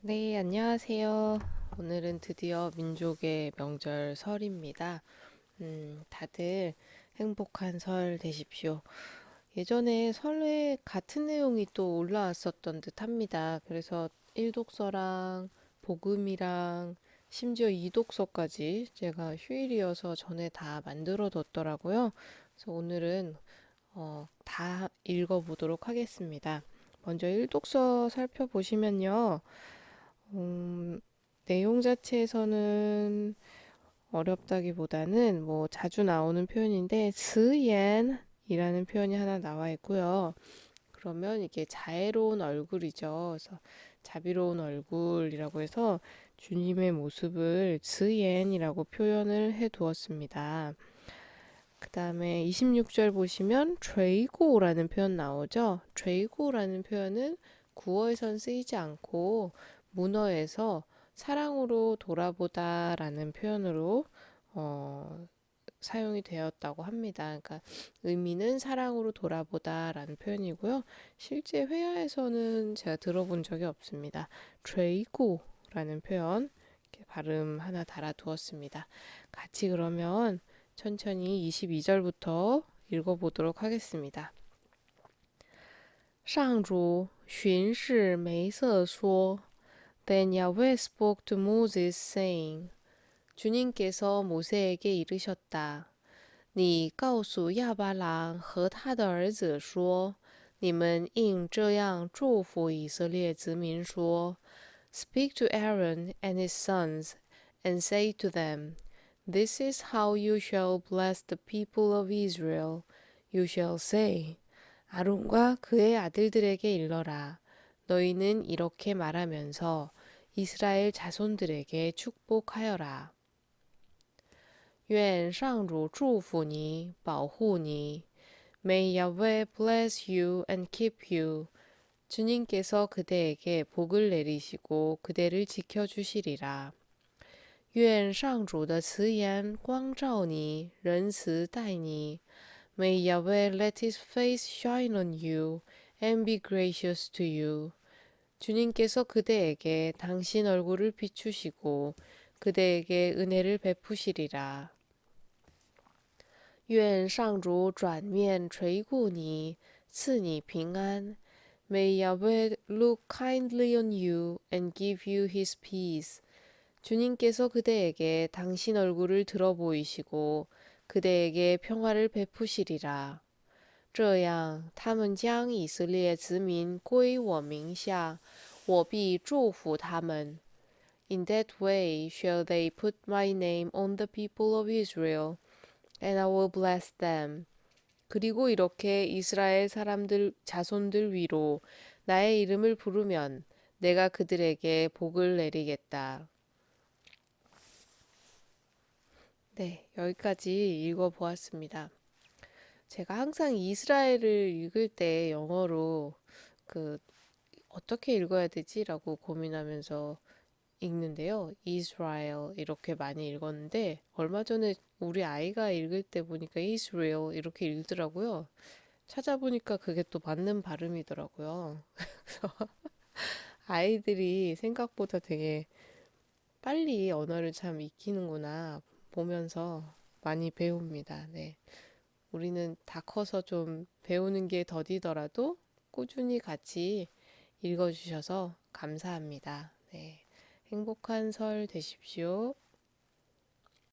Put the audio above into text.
네, 안녕하세요. 오늘은 드디어 민족의 명절 설입니다. 음, 다들 행복한 설 되십시오. 예전에 설에 같은 내용이 또 올라왔었던 듯 합니다. 그래서 일독서랑 복음이랑 심지어 이독서까지 제가 휴일이어서 전에 다 만들어 뒀더라고요. 그래서 오늘은 어, 다 읽어보도록 하겠습니다. 먼저 일독서 살펴보시면요. 음, 내용 자체에서는 어렵다기보다는 뭐 자주 나오는 표현인데 스옌이라는 표현이 하나 나와 있고요. 그러면 이게 자애로운 얼굴이죠. 그래서 자비로운 얼굴이라고 해서 주님의 모습을 스옌이라고 표현을 해 두었습니다. 그 다음에 26절 보시면 죄고라는 표현 나오죠. 죄고라는 표현은 구어에선 쓰이지 않고 문어에서 사랑으로 돌아보다라는 표현으로 어, 사용이 되었다고 합니다. 그러니까 의미는 사랑으로 돌아보다라는 표현이고요. 실제 회화에서는 제가 들어본 적이 없습니다. 죄고라는 표현 이렇게 발음 하나 달아두었습니다. 같이 그러면 천천히 22절부터 읽어보도록 하겠습니다. 上主巡视梅瑟说 Then Yahweh spoke to Moses, saying, 주님께서 모세에게 이르셨다. 你告诉亚巴郎和他的儿子说：你们应这样祝福以色列子民说：Speak to Aaron and his sons, and say to them, This is how you shall bless the people of Israel. You shall say, 아론과 그의 아들들에게 일러라. 너희는 이렇게 말하면서 이스라엘 자손들에게 축복하여라. 愿上主祝福你，保护你。May Yahweh bless you and keep you. 주님께서 그대에게 복을 내리시고 그대를 지켜주시리라. 愿上主的慈颜光照你，仁慈待你。May Yahweh let his face shine on you and be gracious to you. 주님께서 그대에게 당신 얼굴을 비추시고 그대에게 은혜를 베푸시리라. 愿上主转面垂顾你，赐你平安。May Yahweh look kindly on you and give you his peace. 주님께서 그대에게 당신 얼굴을 들어 보이시고 그대에게 평화를 베푸시리라. 这样，他们将以色列子民归我名下，我必祝福他们。In that way shall they put my name on the people of Israel, and I will bless them. 그리고 이렇게 이스라엘 사람들 자손들 위로 나의 이름을 부르면 내가 그들에게 복을 내리겠다. 네, 여기까지 읽어보았습니다. 제가 항상 이스라엘을 읽을 때 영어로 그 어떻게 읽어야 되지라고 고민하면서 읽는데요. 이스라엘 이렇게 많이 읽었는데 얼마 전에 우리 아이가 읽을 때 보니까 이스라엘 이렇게 읽더라고요. 찾아보니까 그게 또 맞는 발음이더라고요. 아이들이 생각보다 되게 빨리 언어를 참 익히는구나 보면서 많이 배웁니다. 네. 우리는 다 커서 좀 배우는 게 더디더라도 꾸준히 같이 읽어주셔서 감사합니다. 네. 행복한 설 되십시오.